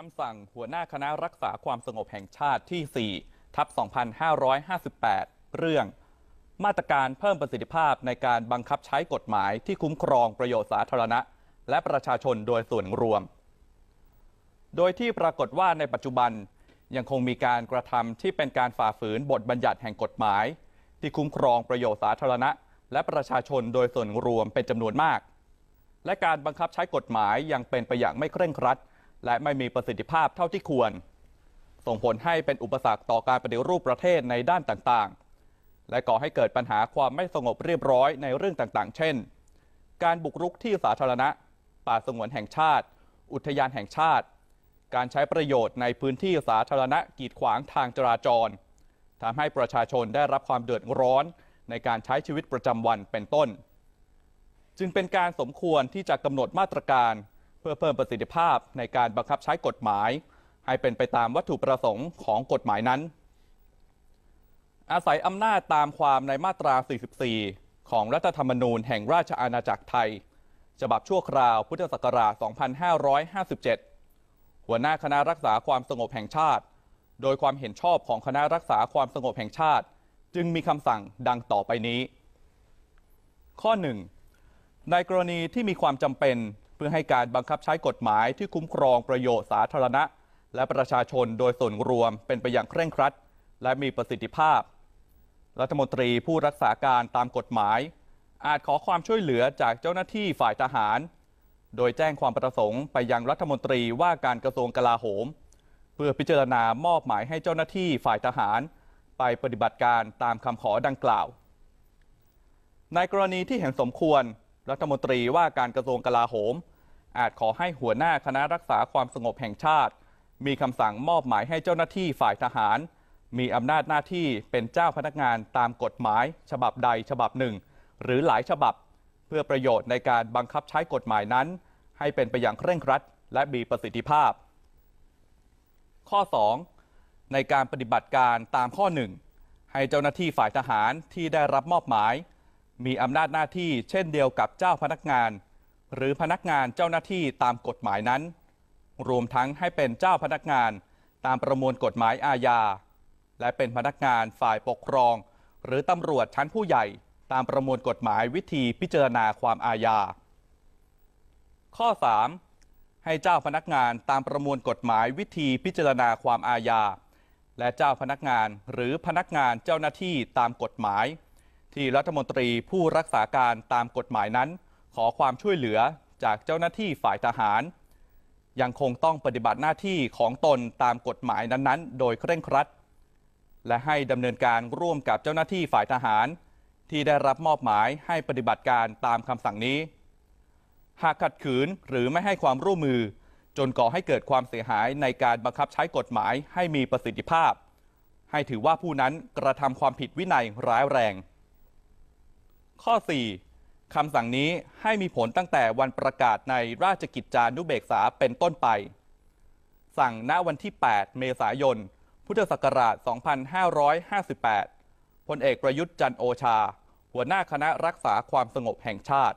คำสั่งหัวหน้าคณะรักษาความสงบแห่งชาติที่ 4 ทับ 2558 เรื่อง มาตรการเพิ่มประสิทธิภาพในการบังคับใช้กฎหมายที่คุ้มครองประโยชน์สาธารณะ และประชาชนโดยส่วนรวม โดยที่ปรากฏว่าในปัจจุบันยังคงมีการกระทำที่เป็นการฝ่าฝืนบทบัญญัติแห่งกฎหมาย ที่คุ้มครองประโยชน์สาธารณะ และประชาชนโดยส่วนรวมเป็นจำนวนมาก และการบังคับใช้กฎหมายยังเป็นไปอย่างไม่เคร่งครัด และไม่มีประสิทธิภาพเท่าที่ควร ส่งผลให้เป็นอุปสรรคต่อการปฏิรูปประเทศในด้านต่างๆ และก่อให้เกิดปัญหาความไม่สงบเรียบร้อยในเรื่องต่างๆ เช่น การบุกรุกที่สาธารณะ ป่าสงวนแห่งชาติ อุทยานแห่งชาติ การใช้ประโยชน์ในพื้นที่สาธารณะกีดขวางทางจราจรทำให้ประชาชนได้รับความเดือดร้อนในการใช้ชีวิตประจำวันเป็นต้น จึงเป็นการสมควรที่จะกำหนดมาตรการ เพื่อเพิ่มประสิทธิภาพในการบังคับใช้กฎหมาย ให้เป็นไปตามวัตถุประสงค์ของกฎหมายนั้น อาศัยอำนาจตามความในมาตรา 44 ของรัฐธรรมนูญแห่งราชอาณาจักรไทย ฉบับชั่วคราวพุทธศักราช 2557 หัวหน้าคณะรักษาความสงบแห่งชาติ โดยความเห็นชอบของคณะรักษาความสงบแห่งชาติ จึงมีคำสั่งดังต่อไปนี้ ข้อ 1 ในกรณีที่มีความจำเป็น พื่อให้การบังคับใช้กฎหมายที่คุ้มครองประโยชน์สาธารณะ และประชาชนโดยส่วนรวมเป็นไปอย่างเคร่งครัด และมีประสิทธิภาพ รัฐมนตรีผู้รักษาการตามกฎหมาย อาจขอความช่วยเหลือจากเจ้าหน้าที่ฝ่ายทหาร โดยแจ้งความประสงค์ไปยังรัฐมนตรีว่าการกระทรวงกลาโหม เพื่อพิจารณามอบหมายให้เจ้าหน้าที่ฝ่ายทหาร ไปปฏิบัติการตามคำขอดังกล่าว ในกรณีที่เห็นสมควร รัฐมนตรีว่าการกระทรวงกลาโหม อาจขอให้หัวหน้าคณะรักษาความสงบแห่งชาติ มีคำสั่งมอบหมายให้เจ้าหน้าที่ฝ่ายทหาร มีอำนาจหน้าที่เป็นเจ้าพนักงานตามกฎหมาย ฉบับใดฉบับหนึ่ง หรือหลายฉบับ เพื่อประโยชน์ในการบังคับใช้กฎหมายนั้น ให้เป็นไปอย่างเคร่งครัด และมีประสิทธิภาพ ข้อ 2 ในการปฏิบัติการตามข้อ 1 ให้เจ้าหน้าที่ฝ่ายทหารที่ได้รับมอบหมาย มีอำนาจหน้าที่เช่นเดียวกับเจ้าพนักงาน หรือพนักงานเจ้าหน้าที่ตามกฎหมายนั้น รวมทั้งให้เป็นเจ้าพนักงานตามประมวลกฎหมายอาญา และเป็นพนักงานฝ่ายปกครอง หรือตำรวจชั้นผู้ใหญ่ตามประมวลกฎหมายวิธีพิจารณาความอาญา ข้อ 3 ให้เจ้าพนักงานตามประมวลกฎหมายวิธีพิจารณาความอาญา และเจ้าพนักงานหรือพนักงานเจ้าหน้าที่ตามกฎหมาย ที่รัฐมนตรีผู้รักษาการตามกฎหมายนั้น ขอความช่วยเหลือจากเจ้าหน้าที่ฝ่ายทหาร ยังคงต้องปฏิบัติหน้าที่ของตนตามกฎหมายนั้นๆ โดยเคร่งครัด และให้ดำเนินการร่วมกับเจ้าหน้าที่ฝ่ายทหาร ที่ได้รับมอบหมายให้ปฏิบัติการตามคำสั่งนี้ หากขัดขืนหรือไม่ให้ความร่วมมือ จนก่อให้เกิดความเสียหายในการบังคับใช้กฎหมายให้มีประสิทธิภาพ ให้ถือว่าผู้นั้นกระทำความผิดวินัยร้ายแรง ข้อ 4 คำสั่งนี้ให้มีผลตั้งแต่วันประกาศในราชกิจจานุเบกษาเป็นต้นไป สั่งณวันที่ 8 เมษายน พุทธศักราช 2558 พลเอกประยุทธ์จันโอชา หัวหน้าคณะรักษาความสงบแห่งชาติ